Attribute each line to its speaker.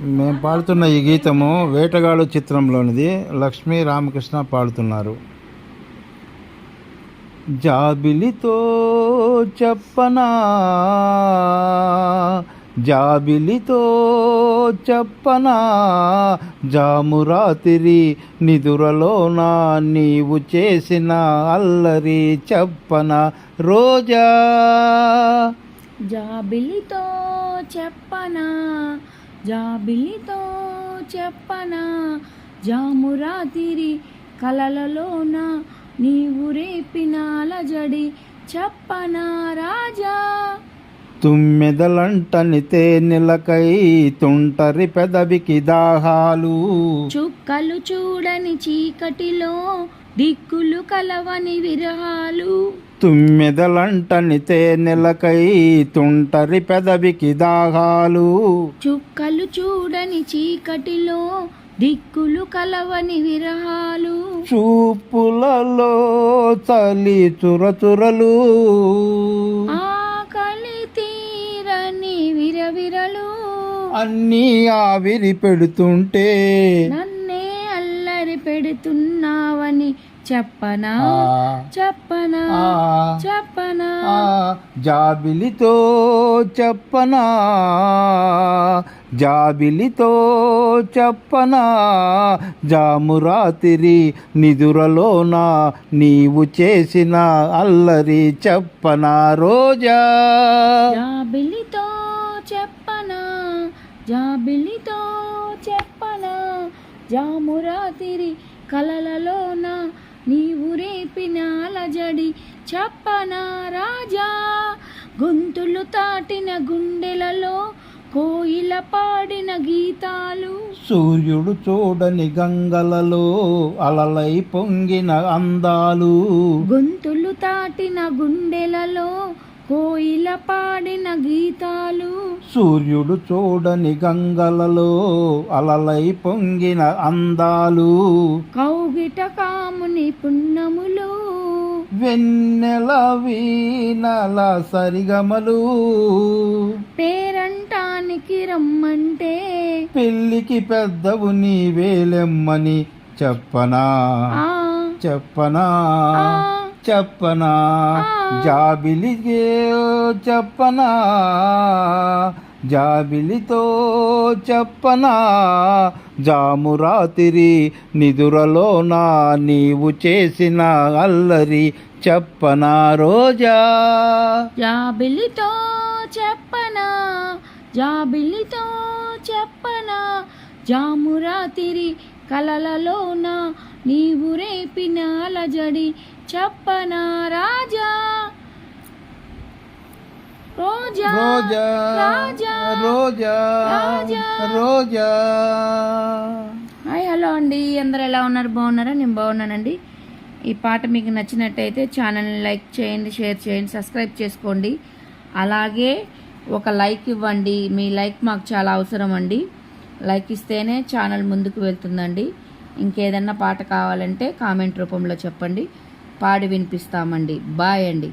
Speaker 1: మేము పాడుతున్న ఈ గీతము వేటగాడు చిత్రంలోనిది లక్ష్మీ రామకృష్ణ పాడుతున్నారు. జాబిలితో చెప్పనా? జాబిలితో చెప్పనా? జామురాతిరి నిదురలోన నీవు చేసిన అల్లరి చెప్పనా రోజా?
Speaker 2: జాబిలితో చెప్పనా? జాబిలితో చెప్పనా? జామురాతిరి కలలలోన? నీవు రేపిన అలజడి చెప్పనా రాజా?
Speaker 1: తుమ్మెదలంటని తేనెలకై తుంటరి పెదవికి దాహాలు.
Speaker 2: చుక్కలు చూడని చీకటిలో దిక్కులు కలవని విరహాలు.
Speaker 1: తుమ్మెదలంటని తేనెలకై తుంటరి పెదవికి దాహాలు.
Speaker 2: చుక్కలు చూడని చీకటిలో దిక్కులు కలవని విరహాలు.
Speaker 1: చూపులలో చలి చురచురలు.
Speaker 2: ఆకలి తీరని విరవిరలు.
Speaker 1: అన్నీ ఆవిరి పెడుతుంటే
Speaker 2: నన్నే అల్లరి పెడుతున్నావని చెప్పనా? చెప్పనా? చెప్పనా?
Speaker 1: జాబిలితో చెప్పనా? జాబిలితో చెప్పనా? జామురాతిరి నిదురలోన? నీవు చేసిన అల్లరి చెప్పనా రోజా?
Speaker 2: జాబిలితో చెప్పనా? జాబిలితో చెప్పనా? జామురాతిరి కలలలోన? నీవు రేపిన అలజడి చెప్పనా రాజా. గొంతులు తాటిన గుండెలలో కోయిల పాడిన గీతాలు.
Speaker 1: సూర్యుడు చూడని గంగలలో అలలై పొంగిన అందాలు.
Speaker 2: గొంతులు తాటిన గుండెలలో కోయిల పాడిన గీతాలు.
Speaker 1: సూర్యుడు చూడని గంగలలో అలలై పొంగిన అందాలు.
Speaker 2: కౌగిట కాముని పున్నములు.
Speaker 1: వెన్నెల వీణల సరిగమలు.
Speaker 2: పేరంటానికి రమ్మంటే.
Speaker 1: పెళ్ళికి పెద్దవు నీవేలెమ్మని చెప్పనా?
Speaker 2: ఆ.
Speaker 1: చెప్పనా?
Speaker 2: ఆ,
Speaker 1: చెప్పనా?
Speaker 2: ఆ.
Speaker 1: జాబిలిగే చెప్పనా? జాబిలితో చెప్పనా? జామురాతిరి నిదురలోన? నీవు చేసిన అల్లరి చెప్పనా రోజా?
Speaker 2: జాబిలితో చెప్పనా? జాబిలితో చెప్పనా? జామురాతిరి కలలలోన? నీవు రేపిన అలజడి చెప్పనా రాజా? రోజా
Speaker 1: రోజా
Speaker 2: రాజా
Speaker 1: రోజా
Speaker 2: రాజా.
Speaker 1: రోజా.
Speaker 2: హాయ్ హలో అండి. అందరు ఎలా ఉన్నారు? బాగున్నారా? నేను బాగున్నానండి. ఈ పాట మీకు నచ్చినట్టయితే ఛానల్ని లైక్ చేయండి షేర్ చేయండి సబ్స్క్రైబ్ చేసుకోండి. అలాగే ఒక లైక్ ఇవ్వండి. మీ లైక్ మాకు చాలా అవసరం అండి. లైక్ ఇస్తేనే ఛానల్ ముందుకు వెళ్తుందండి. ఇంకేదన్నా పాట కావాలంటే కామెంట్ రూపంలో చెప్పండి. పాడి వినిపిస్తామండి. బాయ్ అండి.